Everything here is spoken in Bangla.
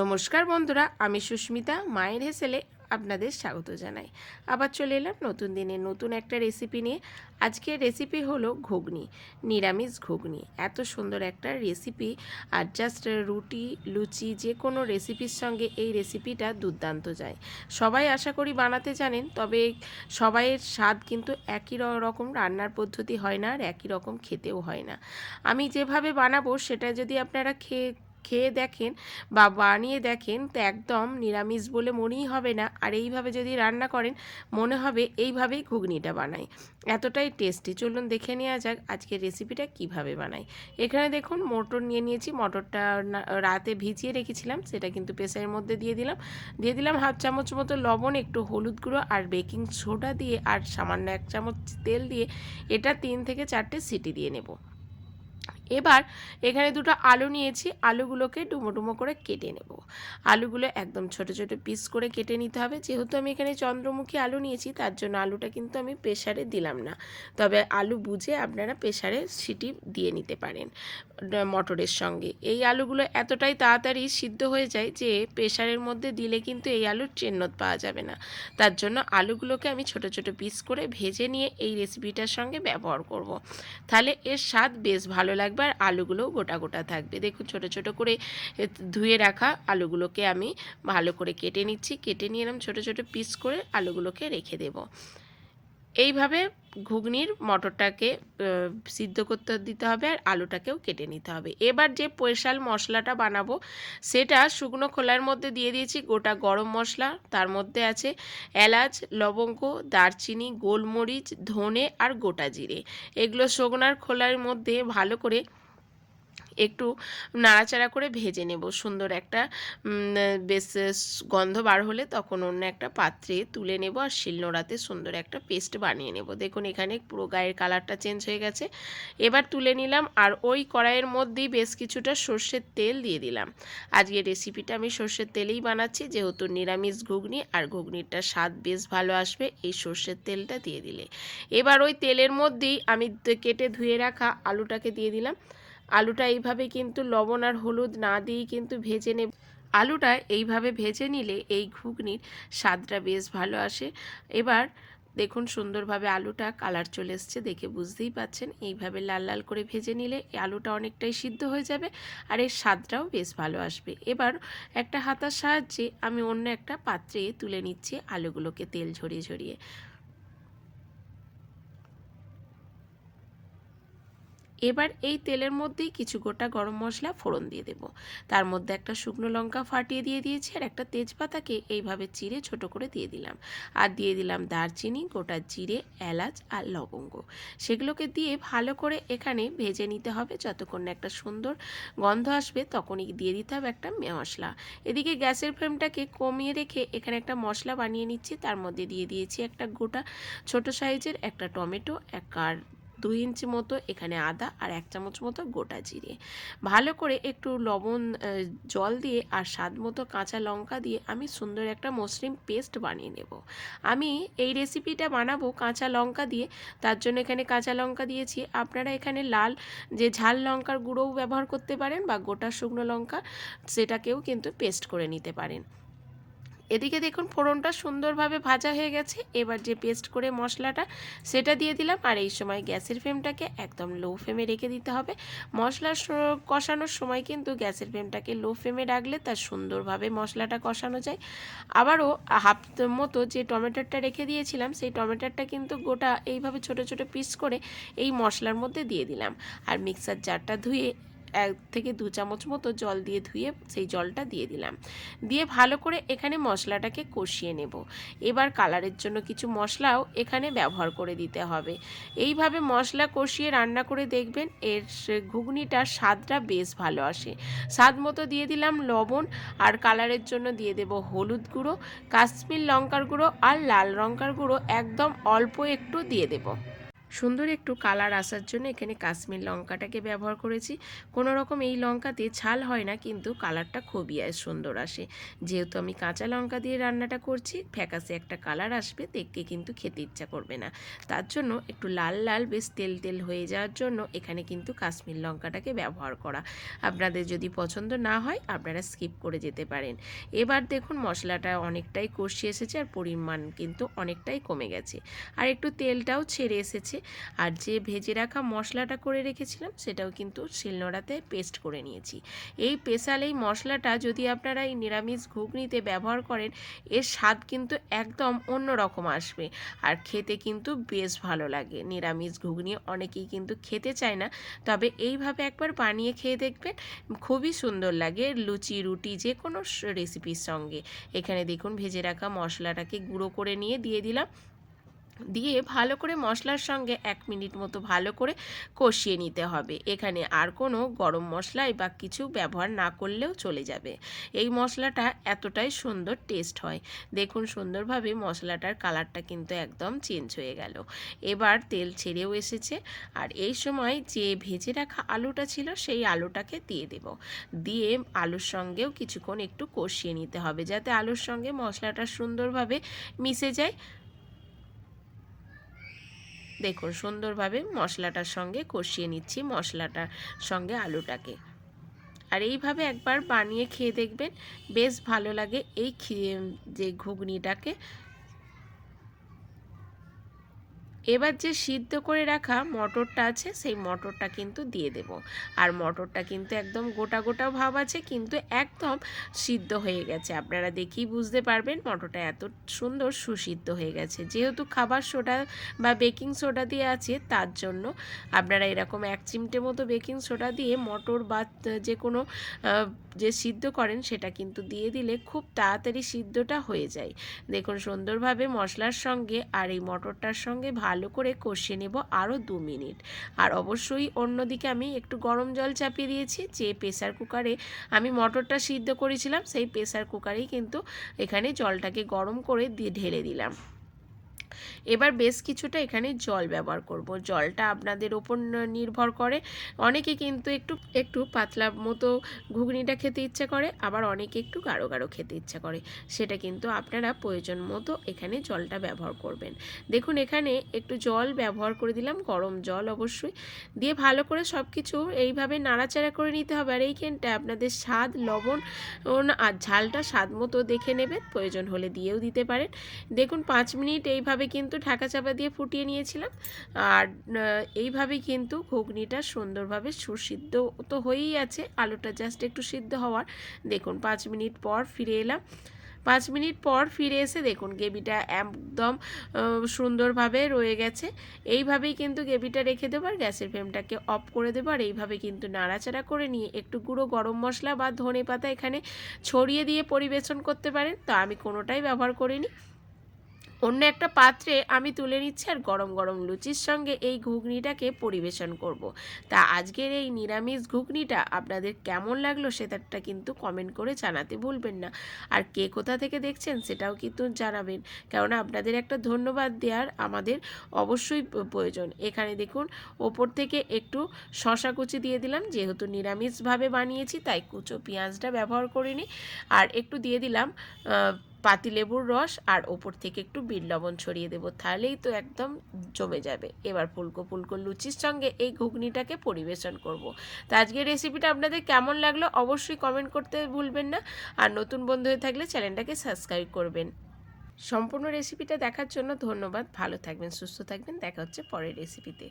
নমস্কার বন্ধুরা, আমি সুস্মিতা, মায়ের হেসেলে আপনাদের স্বাগত জানাই। আবার চলে এলাম নতুন দিনে নতুন একটা রেসিপি নিয়ে। আজকের রেসিপি হলো ঘুগনি, নিরামিষ ঘুগনি। এত সুন্দর একটা রেসিপি আর জাস্ট রুটি, লুচি, যে কোনো রেসিপির সঙ্গে এই রেসিপিটা দুর্দান্ত যায়। সবাই আশা করি বানাতে জানেন, তবে সবাইয়ের স্বাদ কিন্তু একই রকম রান্নার পদ্ধতি হয় না আর একই রকম খেতেও হয় না। আমি যেভাবে বানাবো, সেটা যদি আপনারা খেয়ে খেয়ে দেখেন বা বানিয়ে দেখেন, তো একদম নিরামিষ বলে মনেই হবে না। আর এইভাবে যদি রান্না করেন, মনে হবে এইভাবেই ঘুগনিটা বানাই। এতটাই টেস্টি চলুন দেখে নেওয়া যাক আজকের রেসিপিটা কীভাবে বানাই। এখানে দেখুন, মটর নিয়ে নিয়েছি। মটরটা রাতে ভিজিয়ে রেখেছিলাম, সেটা কিন্তু প্রেসারের মধ্যে দিয়ে দিলাম। দিয়ে দিলাম হাফ চামচ মতো লবণ, একটু হলুদ গুঁড়ো আর বেকিং সোডা দিয়ে আর সামান্য এক চামচ তেল দিয়ে এটা তিন থেকে চারটে সিটি দিয়ে নেব। এবার এখানে দুটো আলু নিয়েছি। আলুগুলোকে ডুমো ডুমো করে কেটে নেব। আলুগুলো একদম ছোট ছোট পিস করে কেটে নিতে হবে। যেহেতু আমি এখানে চন্দ্রমুখী আলু নিয়েছি, তার জন্য আলুটা কিন্তু আমি প্রেশারে দিলাম না। তবে আলু বুঝে আপনারা প্রেশারে সিটি দিয়ে নিতে পারেন মটরের সঙ্গে। এই আলুগুলো এতটাই তাড়াতাড়ি সিদ্ধ হয়ে যায় যে প্রেশারের মধ্যে দিলে কিন্তু এই আলুর চেন্নত পাওয়া যাবে না। তার জন্য আলুগুলোকে আমি ছোট ছোট পিস করে ভেজে নিয়ে এই রেসিপিটার সঙ্গে ব্যবহার করব। তাহলে এর স্বাদ বেশ ভালো লাগবে। আর আলুগুলোও গোটা গোটা থাকবে। দেখুন ছোট ছোট করে ধুয়ে রাখা আলুগুলোকে আমি ভালো করে কেটে নিচ্ছি। কেটে নিয়ে এরম ছোটো ছোটো পিস করে আলুগুলোকে রেখে দেব। এইভাবে ঘুগনির মটরটাকে সিদ্ধ করতে দিতে হবে আর আলুটাকেও কেটে নিতে হবে। এবার যে স্পেশাল মশলাটা বানাবো, সেটা শুকনো খোলার মধ্যে দিয়ে দিয়েছি গোটা গরম মশলা। তার মধ্যে আছে এলাচ, লবঙ্গ, দারচিনি, গোলমরিচ, ধনে আর গোটা জিরে। এগুলো শুকনার খোলার মধ্যে ভালো করে একটু নাড়াচাড়া করে ভেজে নেব। সুন্দর একটা বেশ গন্ধ বার হলে তখন অন্য একটা পাত্রে তুলে নেব আর শিলনোড়াতে সুন্দর একটা পেস্ট বানিয়ে নেব। দেখুন, এখানে পুরো গায়ের কালারটা চেঞ্জ হয়ে গেছে। এবার তুলে নিলাম আর ওই কড়াইয়ের মধ্যেই বেশ কিছুটা সর্ষের তেল দিয়ে দিলাম। আজকে রেসিপিটা আমি সর্ষের তেলেই বানাচ্ছি, যেহেতু নিরামিষ ঘুগনি আর ঘুগনিটার স্বাদ বেশ ভালো আসবে এই সর্ষের তেলটা দিয়ে দিলে। এবার ওই তেলের মধ্যেই আমি কেটে ধুয়ে রাখা আলুটাকে দিয়ে দিলাম। আলুটা এইভাবে কিন্তু লবণ আর হলুদ না দিয়েই কিন্তু ভেজে নেব। আলুটা এইভাবে ভেজে নিলে এই ঘুগনির স্বাদটা বেশ ভালো আসে। এবার দেখুন সুন্দরভাবে আলুটা কালার চলে এসছে দেখে বুঝতেই পাচ্ছেন। এইভাবে লাল লাল করে ভেজে নিলে এই আলুটা অনেকটাই সিদ্ধ হয়ে যাবে আর এর স্বাদটাও বেশ ভালো আসবে। এবার একটা হাতার সাহায্যে আমি অন্য একটা পাত্রে তুলে নিচ্ছি আলুগুলোকে তেল ঝরিয়ে ঝরিয়ে। এবার এই তেলের মধ্যেই কিছু গোটা গরম মশলা ফোড়ন দিয়ে দেব। তার মধ্যে একটা শুকনো লঙ্কা ফাটিয়ে দিয়ে দিয়েছি আর একটা তেজপাতাকে এইভাবে চিড়ে ছোট করে দিয়ে দিলাম। আর দিয়ে দিলাম দারচিনি, গোটা জিরে, এলাচ আর লবঙ্গ। সেগুলোকে দিয়ে ভালো করে এখানে ভেজে নিতে হবে। যতক্ষণ না একটা সুন্দর গন্ধ আসবে তখনই দিয়ে দিতে হবে একটা মশলা। এদিকে গ্যাসের ফ্লেমটাকে কমিয়ে রেখে এখানে একটা মশলা বানিয়ে নিচ্ছি। তার মধ্যে দিয়ে দিয়েছি একটা গোটা ছোট সাইজের একটা টমেটো, এক আর দুই ইঞ্চি মতো, এখানে আদা আর এক চামচ মতো গোটা জিরে। ভালো করে একটু লবণ জল দিয়ে আর স্বাদ মতো কাঁচা লঙ্কা দিয়ে আমি সুন্দর একটা মসৃণ পেস্ট বানিয়ে নেব। আমি এই রেসিপিটা বানাবো কাঁচা লঙ্কা দিয়ে। তার জন্য এখানে কাঁচা লঙ্কা দিয়েছি। আপনারা এখানে লাল, যে ঝাল লঙ্কার গুঁড়োও ব্যবহার করতে পারেন বা গোটা শুকনো লঙ্কা, সেটাকেও কিন্তু পেস্ট করে নিতে পারেন। এদিকে দেখুন, ফোড়নটা সুন্দরভাবে ভাজা হয়ে গেছে। এবার যে পেস্ট করে মশলাটা, সেটা দিয়ে দিলাম। আর এই সময় গ্যাসের ফ্লেমটাকে একদম লো ফ্লেমে রেখে দিতে হবে। মশলা কষানোর সময় কিন্তু গ্যাসের ফ্লেমটাকে লো ফ্লেমে রাখলে তার সুন্দরভাবে মশলাটা কষানো যায়। আবারও হাফ মতো যে টমেটোটা রেখে দিয়েছিলাম, সেই টমেটোটা কিন্তু গোটা এইভাবে ছোট ছোট পিস করে এই মশলার মধ্যে দিয়ে দিলাম। আর মিক্সার জারটা ধুয়ে এক থেকে দু চামচ মতো জল দিয়ে ধুয়ে সেই জলটা দিয়ে দিলাম। দিয়ে ভালো করে এখানে মশলাটাকে কষিয়ে নেব। এবার কালারের জন্য কিছু মশলাও এখানে ব্যবহার করে দিতে হবে। এইভাবে মশলা কষিয়ে রান্না করে দেখবেন এর ঘুগনিটার স্বাদটা বেশ ভালো আসে। স্বাদ মতো দিয়ে দিলাম লবণ আর কালারের জন্য দিয়ে দেব হলুদ গুঁড়ো, কাশ্মীর লঙ্কার গুঁড়ো আর লাল লঙ্কার গুঁড়ো একদম অল্প একটু দিয়ে দেব। সুন্দর একটু কালার আসার জন্য এখানে কাশ্মীর লঙ্কাটাকে ব্যবহার করেছি। কোনো রকম এই লঙ্কাতে ছাল হয় না, কিন্তু কালারটা খুবই সুন্দর আসে। যেহেতু আমি কাঁচা লঙ্কা দিয়ে রান্নাটা করছি, ফ্যাকাসে একটা কালার আসবে, দেখতে কিন্তু খেতে ইচ্ছা করবে না। তার জন্য একটু লাল লাল, বেশ তেল তেল হয়ে যাওয়ার জন্য এখানে কিন্তু কাশ্মীর লঙ্কাটাকে ব্যবহার করা। আপনাদের যদি পছন্দ না হয়, আপনারা স্কিপ করে যেতে পারেন। এবার দেখুন মশলাটা অনেকটাই কষিয়ে এসেছে আর পরিমাণ কিন্তু অনেকটাই কমে গেছে। আর একটু তেলটাও ছেড়ে এসেছে। আর যে ভেজে রাখা মশলাটা করে রেখেছিলাম, সেটাও কিন্তু শিলনোড়াতে পেস্ট করে নিয়েছি। এই স্পেশাল এই মশলাটা যদি আপনারা এই নিরামিষ ঘুগনিতে ব্যবহার করেন, এর স্বাদ কিন্তু একদম অন্য রকম আসবে। আর খেতে কিন্তু বেশ ভালো লাগে। নিরামিষ ঘুগনি অনেকেই কিন্তু খেতে চায় না, তবে এইভাবে একবার বানিয়ে খেয়ে দেখবেন, খুবই সুন্দর লাগে লুচি, রুটি যে কোনো রেসিপির সঙ্গে। এখানে দেখুন, ভেজে রাখা মশলাটাকে গুঁড়ো করে নিয়ে দিয়ে দিলাম। দিয়ে ভালো করে মশলার সঙ্গে এক মিনিট মতো ভালো করে কষিয়ে নিতে হবে। এখানে আর কোনো গরম মশলাই বা কিছু ব্যবহার না করলেও চলে যাবে। এই মশলাটা এতটাই সুন্দর টেস্ট হয়। দেখুন সুন্দরভাবে মশলাটার কালারটা কিন্তু একদম চেঞ্জ হয়ে গেল। এবার তেল ছেড়েও এসেছে। আর এই সময় যে ভেজে রাখা আলুটা ছিল সেই আলুটাকে দিয়ে দেব। দিয়ে আলুর সঙ্গেও কিছুক্ষণ একটু কষিয়ে নিতে হবে যাতে আলুর সঙ্গে মশলাটা সুন্দরভাবে মিশে যায়। দেখুন, সুন্দরভাবে মশলাটার সঙ্গে কষিয়ে নিচ্ছি, মশলাটার সঙ্গে আলুটাকে। আর এইভাবে একবার বানিয়ে খেয়ে দেখবেন, বেশ ভালো লাগে এই যে ঘুগনিটাকে। এবার যে সিদ্ধ করে রাখা মটরটা আছে, সেই মটরটা কিন্তু দিয়ে দেব। আর মটরটা কিন্তু একদম গোটা গোটা ভাব আছে, কিন্তু একদম সিদ্ধ হয়ে গেছে। আপনারা দেখেই বুঝতে পারবেন মটরটা এত সুন্দর সুসিদ্ধ হয়ে গেছে। যেহেতু খাবার সোডা বা বেকিং সোডা দিয়ে আছে, তার জন্য আপনারা এরকম এক চিমটে মতো বেকিং সোডা দিয়ে মটর বা যে কোনো যে সিদ্ধ করেন, সেটা কিন্তু দিয়ে দিলে খুব তাড়াতাড়ি সিদ্ধটা হয়ে যায়। দেখুন সুন্দরভাবে মশলার সঙ্গে আর এই মটরটার সঙ্গে ভালো করে কষিয়ে নেব আরও দু মিনিট। আর অবশ্যই অন্যদিকে আমি একটু গরম জল চাপিয়ে দিয়েছি, যে প্রেসার কুকারে আমি মটরটা সিদ্ধ করেছিলাম, সেই প্রেসার কুকারেই কিন্তু এখানে জলটাকে গরম করে দিয়ে ঢেলে দিলাম। এবার বেশ কিছুটা এখানে জল ব্যবহার করব। জলটা আপনাদের ওপর নির্ভর করে। অনেকে কিন্তু একটু একটু পাতলা মতো ঘুগনিটা খেতে ইচ্ছা করে, আবার অনেকে একটু গাঢ় গাঢ় খেতে ইচ্ছা করে। সেটা কিন্তু আপনারা প্রয়োজন মতো এখানে জলটা ব্যবহার করবেন। দেখুন, এখানে একটু জল ব্যবহার করে দিলাম, গরম জল অবশ্যই। দিয়ে ভালো করে সব কিছু এইভাবে নাড়াচাড়া করে নিতে হবে। আর এইখানটা আপনাদের স্বাদ, লবণ আর ঝালটা স্বাদ মতো দেখে নেবেন। প্রয়োজন হলে দিয়েও দিতে পারেন। দেখুন, পাঁচ মিনিট এইভাবে কিন্তু কিন্তু ঢাকা চাপা দিয়ে ফুটিয়ে নিয়েছিলাম। আর এইভাবেই কিন্তু ঘুগনিটা সুন্দরভাবে সুসিদ্ধ তো হয়েই আছে। আলুটা জাস্ট একটু সিদ্ধ হওয়ার। দেখুন, পাঁচ মিনিট পর ফিরে এলাম। পাঁচ মিনিট পর ফিরে এসে দেখুন, গ্রেভিটা একদম সুন্দরভাবে রয়ে গেছে। এইভাবেই কিন্তু গ্রেভিটা রেখে দেবো আর গ্যাসের ফ্লেমটাকে অফ করে দেবো। আর এইভাবে কিন্তু নাড়াচাড়া করে নিয়ে একটু গুঁড়ো গরম মশলা বা ধনে পাতা এখানে ছড়িয়ে দিয়ে পরিবেশন করতে পারেন। তো আমি কোনোটাই ব্যবহার করিনি। অন্য একটা পাত্রে আমি তুলে নিচ্ছি আর গরম গরম লুচির সঙ্গে এই ঘুগনিটাকে পরিবেশন করব। তা আজকের এই নিরামিষ ঘুগনিটা আপনাদের কেমন লাগল সেটাটা কিন্তু কমেন্ট করে জানাতে ভুলবেন না। আর কে কোথা থেকে দেখছেন সেটাও কিন্তু জানাবেন। কেননা আপনাদের একটা ধন্যবাদ দেওয়ার আমাদের অবশ্যই প্রয়োজন। এখানে দেখুন, ওপর থেকে একটু শশা কুচি দিয়ে দিলাম। যেহেতু নিরামিষভাবে বানিয়েছি, তাই কুচো পেঁয়াজটা ব্যবহার করিনি। আর একটু দিয়ে দিলাম পাতিলেবুর রস আর ওপর থেকে একটু বিট লবণ ছড়িয়ে দেবো, তাহলেই তো একদম জমে যাবে। এবার ফুলকো ফুলকো লুচির সঙ্গে এই ঘুগনিটাকে পরিবেশন করব। তো আজকের রেসিপিটা আপনাদের কেমন লাগল অবশ্যই কমেন্ট করতে ভুলবেন না। আর নতুন বন্ধু হয়ে থাকলে চ্যানেলটাকে সাবস্ক্রাইব করবেন। সম্পূর্ণ রেসিপিটা দেখার জন্য ধন্যবাদ। ভালো থাকবেন, সুস্থ থাকবেন। দেখা হচ্ছে পরের রেসিপিতে